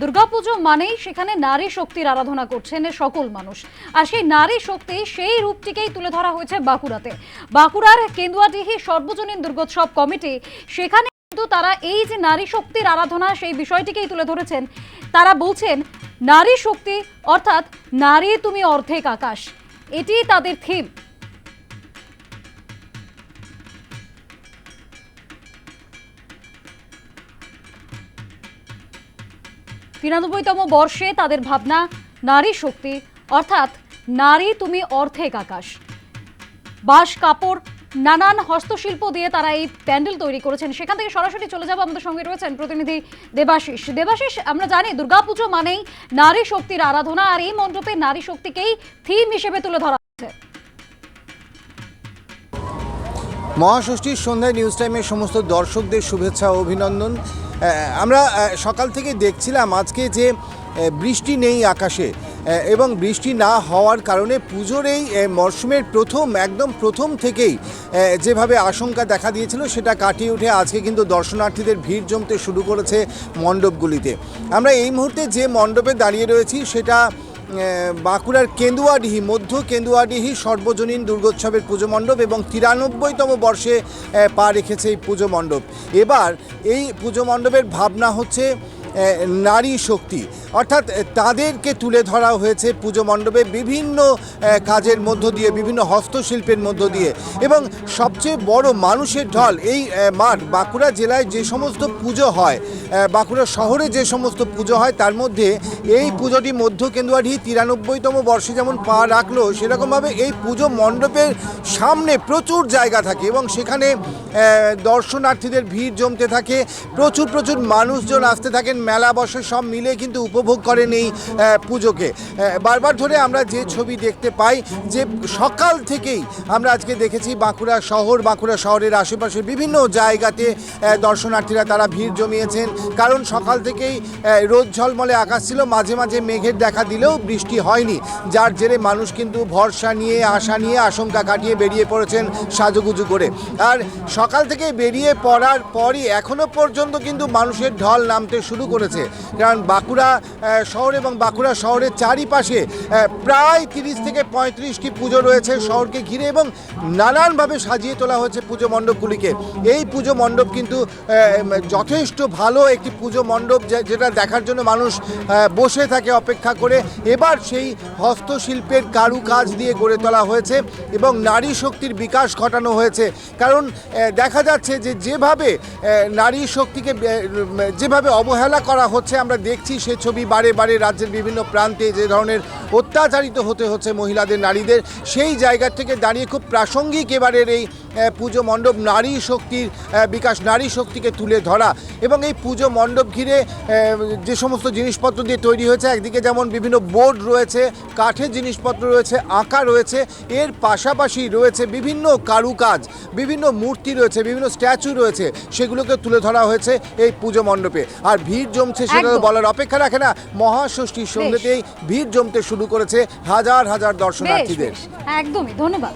দুর্গাপুজো মানেই সেখানে নারী শক্তির আরাধনা করছেন সকল মানুষ। আর সেই নারী শক্তি সেই রূপটিকেই তুলে ধরা হয়েছে বাঁকুড়াতে। বাঁকুড়ার কেন্দুয়াডিহি সর্বজনীন দুর্গোৎসব কমিটি, সেখানে কিন্তু তারা এই যে নারী শক্তির আরাধনা সেই বিষয়টিকেই তুলে ধরেছেন। তারা বলছেন, নারী শক্তি অর্থাৎ নারী তুমি অর্ধেক আকাশ। এটি তাদের থিম। তিরানব্বইতম বর্ষে তাদের ভাবনা, নারী শক্তি, অর্থাৎ নারী তুমি অর্ধেক আকাশ। বাঁশ, কাপড়, নানান হস্তশিল্প দিয়ে তারা এই প্যান্ডেল তৈরি করেছেন। সেখান থেকে সরাসরি চলে যাব। আমাদের সঙ্গে রয়েছেন প্রতিনিধি দেবাশিস। দেবাশিস, আমরা জানি দুর্গাপুজো মানেই নারী শক্তির আরাধনা, আর এই মণ্ডপে নারী শক্তিকেই থিম হিসেবে তুলে ধরা হয়েছে। মহাষষ্ঠীর সন্ধ্যায় নিউজ টাইমের সমস্ত দর্শকদের শুভেচ্ছা ও অভিনন্দন। আমরা সকাল থেকে দেখছিলাম আজকে যে বৃষ্টি নেই আকাশে এবং বৃষ্টি না হওয়ার কারণে পুজোর এই মরশুমের প্রথম, একদম প্রথম থেকেই যেভাবে আশঙ্কা দেখা দিয়েছিল সেটা কাটিয়ে উঠে আজকে কিন্তু দর্শনার্থীদের ভিড় জমতে শুরু করেছে মণ্ডপগুলিতে। আমরা এই মুহূর্তে যে মণ্ডপে দাঁড়িয়ে রয়েছি সেটা বাঁকুড়ার কেন্দুয়াডিহি, মধ্য কেন্দুয়াডিহি সর্বজনীন দুর্গোৎসবের পুজো মণ্ডপ এবং তিরানব্বইতম বর্ষে পা রেখেছে এই পুজো মণ্ডপ। এবার এই পুজো মণ্ডপের ভাবনা হচ্ছে নারী শক্তি। অর্থাৎ তাদেরকে তুলে ধরা হয়েছে পুজো মণ্ডপে বিভিন্ন কাজের মধ্য দিয়ে, বিভিন্ন হস্তশিল্পের মধ্য দিয়ে। এবং সবচেয়ে বড় মানুষের ঢল এই মাঠ, বাঁকুড়া জেলায় যে সমস্ত পুজো হয় বাঁকুড়া শহরে যে সমস্ত পুজো হয়, তার মধ্যে এই পুজোটি মধ্য কেন্দুয়াডি তিরানব্বইতম বর্ষে যেমন পা রাখল, সেরকমভাবে এই পুজো মণ্ডপের সামনে প্রচুর জায়গা থাকে এবং সেখানে দর্শনার্থীদের ভিড় জমতে থাকে, প্রচুর প্রচুর মানুষজন আসতে থাকেন, মেলা বসে সব মিলে কিন্তু উপভোগ করেন এই পুজোকে। বারবার ধরে আমরা যে ছবি দেখতে পাই, যে সকাল থেকেই আমরা আজকে দেখেছি বাঁকুড়া শহর, বাঁকুড়া শহরের আশেপাশে বিভিন্ন জায়গাতে দর্শনার্থীরা তারা ভিড় জমিয়েছেন। কারণ সকাল থেকেই রোদ ঝলমলে আকাশ ছিল, মাঝে মাঝে মেঘের দেখা দিলেও বৃষ্টি হয়নি। যার জেরে মানুষ কিন্তু ভরসা নিয়ে, আশা নিয়ে আশঙ্কা কাটিয়ে বেরিয়ে পড়েছেন সাজুগুজু করে। আর সকাল থেকে বেরিয়ে পড়ার পরই এখনও পর্যন্ত কিন্তু মানুষের ঢল নামতে শুরু করেছে। কারণ বাঁকুড়া শহর এবং বাঁকুড়া শহরের চারিপাশে প্রায় তিরিশ থেকে পঁয়ত্রিশটি পুজো রয়েছে শহরকে ঘিরে এবং নানানভাবে সাজিয়ে তোলা হয়েছে পুজো মণ্ডপগুলিকে। এই পুজো মণ্ডপ কিন্তু যথেষ্ট ভালো একটি পুজো মণ্ডপ যেটা দেখার জন্য মানুষ বসে থাকে অপেক্ষা করে। এবার সেই হস্তশিল্পের কারুকাজ দিয়ে গড়ে তোলা হয়েছে এবং নারী শক্তির বিকাশ ঘটানো হয়েছে। কারণ দেখা যাচ্ছে যে যেভাবে নারী শক্তিকে যেভাবে অবহেলা করা হচ্ছে, আমরা দেখছি সে ছবি বারে বারে রাজ্যের বিভিন্ন প্রান্তে যে ধরনের অত্যাচারিত হতে হচ্ছে মহিলাদের, নারীদের, সেই জায়গা থেকে দাঁড়িয়ে খুব প্রাসঙ্গিক এবারের এই পুজো মণ্ডপ নারী শক্তির বিকাশ নারী শক্তিকে তুলে ধরা এবং এই পুজো মণ্ডপ ঘিরে যে সমস্ত জিনিসপত্র দিয়ে তৈরি হয়েছে একদিকে যেমন বিভিন্ন বোর্ড রয়েছে কাঠের জিনিসপত্র রয়েছে আঁকা রয়েছে এর পাশাপাশি রয়েছে বিভিন্ন কারুকাজ বিভিন্ন মূর্তি রয়েছে বিভিন্ন স্ট্যাচু রয়েছে সেগুলোকে তুলে ধরা হয়েছে এই পুজো মণ্ডপে। আর ভিড় জমছে সেটা বলার অপেক্ষা রাখে না মহাষষ্ঠীর সন্ধ্যেতেই ভিড় জমতে শুরু করেছে হাজার হাজার দর্শনার্থীদের। একদমই ধন্যবাদ।